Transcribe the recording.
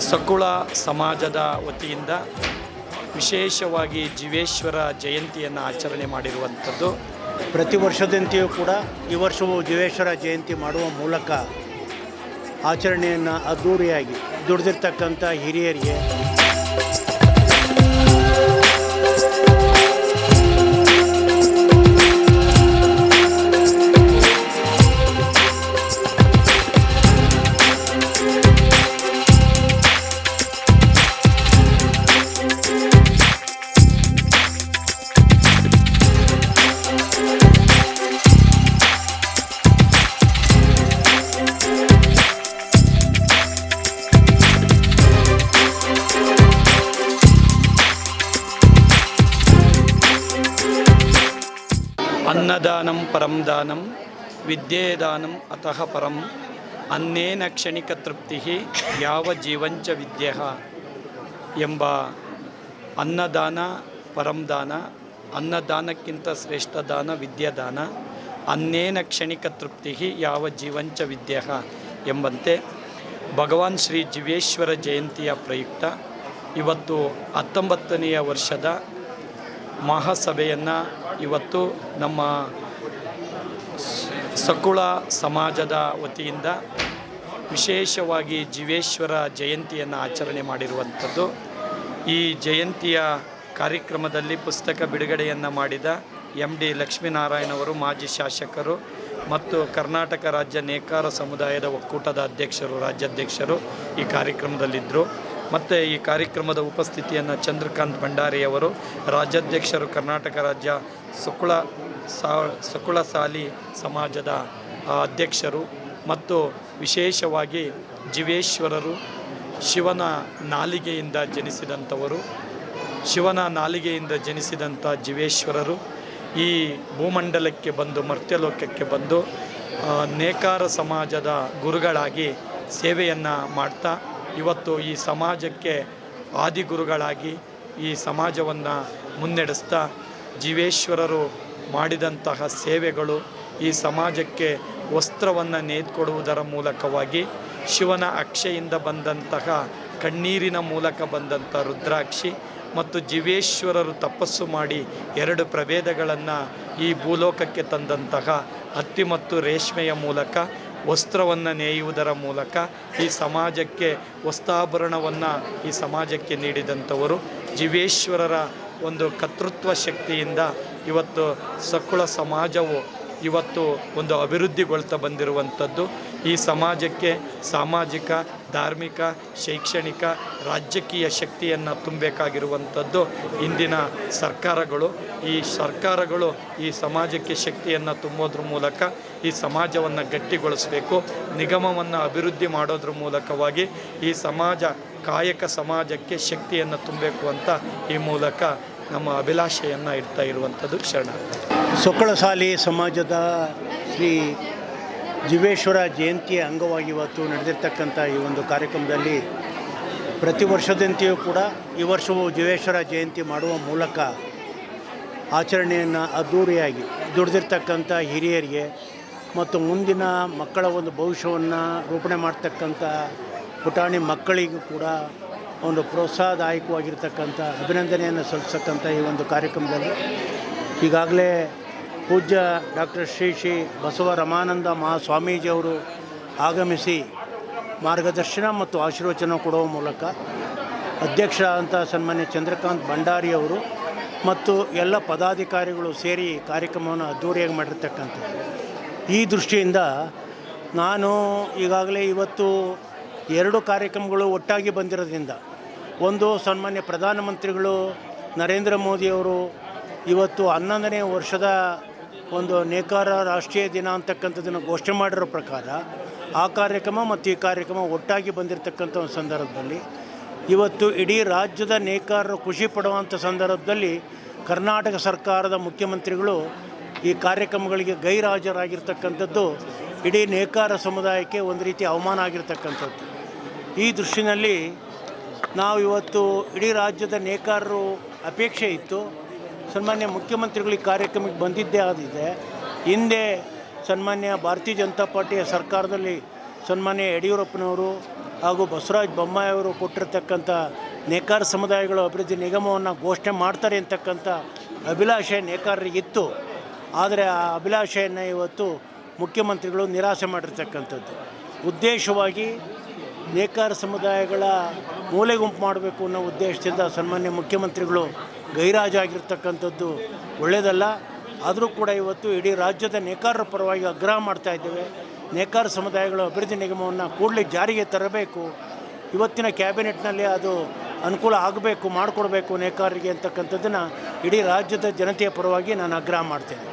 ಸಕುಳ ಸಮಾಜದ ವತಿಯಿಂದ ವಿಶೇಷವಾಗಿ ಜೀವೇಶ್ವರ ಜಯಂತಿಯನ್ನು ಆಚರಣೆ ಮಾಡಿರುವಂಥದ್ದು. ಪ್ರತಿ ವರ್ಷದಂತೆಯೂ ಕೂಡ ಈ ವರ್ಷವೂ ಜೀವೇಶ್ವರ ಜಯಂತಿ ಮಾಡುವ ಮೂಲಕ ಆಚರಣೆಯನ್ನು ಅದ್ದೂರಿಯಾಗಿ ದುಡಿದಿರ್ತಕ್ಕಂಥ ಹಿರಿಯರಿಗೆ ಅನ್ನದಾನಂ ಪರಂ ದಾನಂ ವಿದ್ಯೇದಾನಂ ಅತಃ ಪರಂ ಅನ್ನೇನ ಕ್ಷಣಿಕ ತೃಪ್ತಿ ಯಾವ ಜೀವಂಚ ವಿದ್ಯ ಎಂಬ ಅನ್ನದಾನ ಪರಂ ದಾನ, ಅನ್ನದಾನಕ್ಕಿಂತ ಶ್ರೇಷ್ಠ ದಾನ, ವಿದ್ಯಾದಾನ, ಅನ್ನೇನ ಕ್ಷಣಿಕ ತೃಪ್ತಿ ಯಾವ ಜೀವಂಚ ವಿದ್ಯ ಎಂಬಂತೆ ಭಗವಾನ್ ಶ್ರೀ ಜೀವೇಶ್ವರ ಜಯಂತಿಯ ಪ್ರಯುಕ್ತ ಇವತ್ತು ಹತ್ತೊಂಬತ್ತನೆಯ ವರ್ಷದ ಮಹಾಸಭೆಯನ್ನು ಇವತ್ತು ನಮ್ಮ ಸಕುಳ ಸಮಾಜದ ವತಿಯಿಂದ ವಿಶೇಷವಾಗಿ ಜೀವೇಶ್ವರ ಜಯಂತಿಯನ್ನು ಆಚರಣೆ ಮಾಡಿರುವಂಥದ್ದು. ಈ ಜಯಂತಿಯ ಕಾರ್ಯಕ್ರಮದಲ್ಲಿ ಪುಸ್ತಕ ಬಿಡುಗಡೆಯನ್ನು ಮಾಡಿದ ಎಂ ಡಿ ಲಕ್ಷ್ಮೀನಾರಾಯಣವರು ಮಾಜಿ ಶಾಸಕರು ಮತ್ತು ಕರ್ನಾಟಕ ರಾಜ್ಯ ನೇಕಾರ ಸಮುದಾಯದ ಒಕ್ಕೂಟದ ಅಧ್ಯಕ್ಷರು, ರಾಜ್ಯಾಧ್ಯಕ್ಷರು ಈ ಕಾರ್ಯಕ್ರಮದಲ್ಲಿದ್ದರು. ಮತ್ತು ಈ ಕಾರ್ಯಕ್ರಮದ ಉಪಸ್ಥಿತಿಯನ್ನು ಚಂದ್ರಕಾಂತ್ ಭಂಡಾರಿಯವರು ರಾಜ್ಯಾಧ್ಯಕ್ಷರು ಕರ್ನಾಟಕ ರಾಜ್ಯ ಸುಕುಳ ಸಾ ಸುಕುಳ ಸಾಲಿ ಸಮಾಜದ ಅಧ್ಯಕ್ಷರು ಮತ್ತು ವಿಶೇಷವಾಗಿ ಜೀವೇಶ್ವರರು, ಶಿವನ ನಾಲಿಗೆಯಿಂದ ಜನಿಸಿದಂಥವರು, ಶಿವನ ನಾಲಿಗೆಯಿಂದ ಜನಿಸಿದಂಥ ಜೀವೇಶ್ವರರು ಈ ಭೂಮಂಡಲಕ್ಕೆ ಬಂದು, ಮರ್ತ್ಯಲೋಕಕ್ಕೆ ಬಂದು ನೇಕಾರ ಸಮಾಜದ ಗುರುಗಳಾಗಿ ಸೇವೆಯನ್ನು ಮಾಡ್ತಾ ಇವತ್ತು ಈ ಸಮಾಜಕ್ಕೆ ಆದಿಗುರುಗಳಾಗಿ ಈ ಸಮಾಜವನ್ನು ಮುನ್ನಡೆಸ್ತಾ ಜೀವೇಶ್ವರರು ಮಾಡಿದಂತಹ ಸೇವೆಗಳು ಈ ಸಮಾಜಕ್ಕೆ ವಸ್ತ್ರವನ್ನು ನೇತ್ಕೊಡುವುದರ ಮೂಲಕವಾಗಿ ಶಿವನ ಅಕ್ಷೆಯಿಂದ ಬಂದಂತಹ ಕಣ್ಣೀರಿನ ಮೂಲಕ ಬಂದಂಥ ರುದ್ರಾಕ್ಷಿ ಮತ್ತು ಜೀವೇಶ್ವರರು ತಪಸ್ಸು ಮಾಡಿ ಎರಡು ಪ್ರಭೇದಗಳನ್ನು ಈ ಭೂಲೋಕಕ್ಕೆ ತಂದಂತಹ ಹತ್ತಿ ಮತ್ತು ರೇಷ್ಮೆಯ ಮೂಲಕ ವಸ್ತ್ರವನ್ನು ನೇಯುವುದರ ಮೂಲಕ ಈ ಸಮಾಜಕ್ಕೆ ವಸ್ತಾಭರಣವನ್ನು ಈ ಸಮಾಜಕ್ಕೆ ನೀಡಿದಂಥವರು. ಜೀವೇಶ್ವರರ ಒಂದು ಕರ್ತೃತ್ವ ಶಕ್ತಿಯಿಂದ ಇವತ್ತು ಸಕುಳ ಸಮಾಜವು ಇವತ್ತು ಒಂದು ಅಭಿವೃದ್ಧಿಗೊಳ್ತಾ ಬಂದಿರುವಂಥದ್ದು. ಈ ಸಮಾಜಕ್ಕೆ ಸಾಮಾಜಿಕ, ಧಾರ್ಮಿಕ, ಶೈಕ್ಷಣಿಕ, ರಾಜಕೀಯ ಶಕ್ತಿಯನ್ನು ತುಂಬಬೇಕಾಗಿರುವಂಥದ್ದು ಇಂದಿನ ಸರ್ಕಾರಗಳು. ಈ ಸರ್ಕಾರಗಳು ಈ ಸಮಾಜಕ್ಕೆ ಶಕ್ತಿಯನ್ನು ತುಂಬೋದ್ರ ಮೂಲಕ ಈ ಸಮಾಜವನ್ನು ಗಟ್ಟಿಗೊಳಿಸಬೇಕು. ನಿಗಮವನ್ನು ಅಭಿವೃದ್ಧಿ ಮಾಡೋದ್ರ ಮೂಲಕವಾಗಿ ಈ ಸಮಾಜ ಕಾಯಕ ಸಮಾಜಕ್ಕೆ ಶಕ್ತಿಯನ್ನು ತುಂಬಬೇಕು ಅಂತ ಈ ಮೂಲಕ ನಮ್ಮ ಅಭಿಲಾಷೆಯನ್ನು ಇಡ್ತಾ ಇರುವಂಥದ್ದು ಶರಣಾರ್ಥಿ. ಸೊಕ್ಕಳಸಾಲಿ ಸಮಾಜದ ಶ್ರೀ ಜೀವೇಶ್ವರ ಜಯಂತಿಯ ಅಂಗವಾಗಿ ಇವತ್ತು ನಡೆದಿರ್ತಕ್ಕಂಥ ಈ ಒಂದು ಕಾರ್ಯಕ್ರಮದಲ್ಲಿ ಪ್ರತಿ ವರ್ಷದಂತೆಯೂ ಕೂಡ ಈ ವರ್ಷವೂ ಜೀವೇಶ್ವರ ಜಯಂತಿ ಮಾಡುವ ಮೂಲಕ ಆಚರಣೆಯನ್ನು ಅದ್ಧೂರಿಯಾಗಿ ದುಡಿದಿರ್ತಕ್ಕಂಥ ಹಿರಿಯರಿಗೆ ಮತ್ತು ಮುಂದಿನ ಮಕ್ಕಳ ಒಂದು ಭವಿಷ್ಯವನ್ನು ರೂಪಣೆ ಮಾಡ್ತಕ್ಕಂಥ ಪುಟಾಣಿ ಮಕ್ಕಳಿಗೂ ಕೂಡ ಒಂದು ಪ್ರೋತ್ಸಾಹದಾಯಕವಾಗಿರ್ತಕ್ಕಂಥ ಅಭಿನಂದನೆಯನ್ನು ಸಲ್ಲಿಸ್ತಕ್ಕಂಥ ಈ ಒಂದು ಕಾರ್ಯಕ್ರಮದಲ್ಲಿ ಈಗಾಗಲೇ ಪೂಜ್ಯ ಡಾಕ್ಟರ್ ಶ್ರೀ ಶ್ರೀ ಬಸವ ರಮಾನಂದ ಮಹಾಸ್ವಾಮೀಜಿಯವರು ಆಗಮಿಸಿ ಮಾರ್ಗದರ್ಶನ ಮತ್ತು ಆಶೀರ್ವಚನ ಕೊಡುವ ಮೂಲಕ ಅಧ್ಯಕ್ಷರಾದಂಥ ಸನ್ಮಾನ್ಯ ಚಂದ್ರಕಾಂತ್ ಭಂಡಾರಿಯವರು ಮತ್ತು ಎಲ್ಲ ಪದಾಧಿಕಾರಿಗಳು ಸೇರಿ ಕಾರ್ಯಕ್ರಮವನ್ನು ಅದ್ಧೂರಿಯಾಗಿ ಮಾಡಿರ್ತಕ್ಕಂಥದ್ದು. ಈ ದೃಷ್ಟಿಯಿಂದ ನಾನು ಈಗಾಗಲೇ ಇವತ್ತು ಎರಡು ಕಾರ್ಯಕ್ರಮಗಳು ಒಟ್ಟಾಗಿ ಬಂದಿರೋದ್ರಿಂದ ಒಂದು ಸನ್ಮಾನ್ಯ ಪ್ರಧಾನಮಂತ್ರಿಗಳು ನರೇಂದ್ರ ಮೋದಿಯವರು ಇವತ್ತು ಹನ್ನೊಂದನೇ ವರ್ಷದ ಒಂದು ನೇಕಾರ ರಾಷ್ಟ್ರೀಯ ದಿನ ಅಂತಕ್ಕಂಥದ್ದನ್ನು ಘೋಷಣೆ ಮಾಡಿರೋ ಪ್ರಕಾರ ಆ ಕಾರ್ಯಕ್ರಮ ಮತ್ತು ಈ ಕಾರ್ಯಕ್ರಮ ಒಟ್ಟಾಗಿ ಬಂದಿರತಕ್ಕಂಥ ಒಂದು ಸಂದರ್ಭದಲ್ಲಿ ಇವತ್ತು ಇಡೀ ರಾಜ್ಯದ ನೇಕಾರರು ಖುಷಿ ಪಡುವಂಥ ಸಂದರ್ಭದಲ್ಲಿ ಕರ್ನಾಟಕ ಸರ್ಕಾರದ ಮುಖ್ಯಮಂತ್ರಿಗಳು ಈ ಕಾರ್ಯಕ್ರಮಗಳಿಗೆ ಗೈರಾಜರಾಗಿರ್ತಕ್ಕಂಥದ್ದು ಇಡೀ ನೇಕಾರ ಸಮುದಾಯಕ್ಕೆ ಒಂದು ರೀತಿ ಅವಮಾನ ಆಗಿರ್ತಕ್ಕಂಥದ್ದು. ಈ ದೃಷ್ಟಿನಲ್ಲಿ ನಾವು ಇವತ್ತು ಇಡೀ ರಾಜ್ಯದ ನೇಕಾರರು ಅಪೇಕ್ಷೆ ಇತ್ತು. ಸನ್ಮಾನ್ಯ ಮುಖ್ಯಮಂತ್ರಿಗಳು ಈ ಕಾರ್ಯಕ್ರಮಕ್ಕೆ ಬಂದಿದ್ದೇ ಆದಿದೆ ಹಿಂದೆ ಸನ್ಮಾನ್ಯ ಭಾರತೀಯ ಜನತಾ ಪಾರ್ಟಿಯ ಸರ್ಕಾರದಲ್ಲಿ ಸನ್ಮಾನ್ಯ ಯಡಿಯೂರಪ್ಪನವರು ಹಾಗೂ ಬಸವರಾಜ ಬೊಮ್ಮಾಯಿ ಅವರು ಕೊಟ್ಟಿರ್ತಕ್ಕಂಥ ನೇಕಾರ ಸಮುದಾಯಗಳ ಅಭಿವೃದ್ಧಿ ನಿಗಮವನ್ನು ಘೋಷಣೆ ಮಾಡ್ತಾರೆ ಅಂತಕ್ಕಂಥ ಅಭಿಲಾಷೆ ನೇಕಾರರಿಗಿತ್ತು ಆದರೆ ಆ ಅಭಿಲಾಷೆಯನ್ನು ಇವತ್ತು ಮುಖ್ಯಮಂತ್ರಿಗಳು ನಿರಾಸೆ ಮಾಡಿರ್ತಕ್ಕಂಥದ್ದು. ಉದ್ದೇಶವಾಗಿ ನೇಕಾರ ಸಮುದಾಯಗಳ ಮೂಲೆ ಗುಂಪು ಮಾಡಬೇಕು ಅನ್ನೋ ಉದ್ದೇಶದಿಂದ ಸನ್ಮಾನ್ಯ ಮುಖ್ಯಮಂತ್ರಿಗಳು ಗೈರಾಜಾಗಿರ್ತಕ್ಕಂಥದ್ದು ಒಳ್ಳೆಯದಲ್ಲ. ಆದರೂ ಕೂಡ ಇವತ್ತು ಇಡೀ ರಾಜ್ಯದ ನೇಕಾರರ ಪರವಾಗಿ ಆಗ್ರಹ ಮಾಡ್ತಾ ಇದ್ದೇವೆ. ನೇಕಾರ ಸಮುದಾಯಗಳ ಅಭಿವೃದ್ಧಿ ನಿಗಮವನ್ನು ಕೂಡಲೇ ಜಾರಿಗೆ ತರಬೇಕು. ಇವತ್ತಿನ ಕ್ಯಾಬಿನೆಟ್ನಲ್ಲಿ ಅದು ಅನುಕೂಲ ಆಗಬೇಕು, ಮಾಡಿಕೊಡ್ಬೇಕು ನೇಕಾರರಿಗೆ ಅಂತಕ್ಕಂಥದ್ದನ್ನು ಇಡೀ ರಾಜ್ಯದ ಜನತೆಯ ಪರವಾಗಿ ನಾನು ಆಗ್ರಹ ಮಾಡ್ತೇನೆ.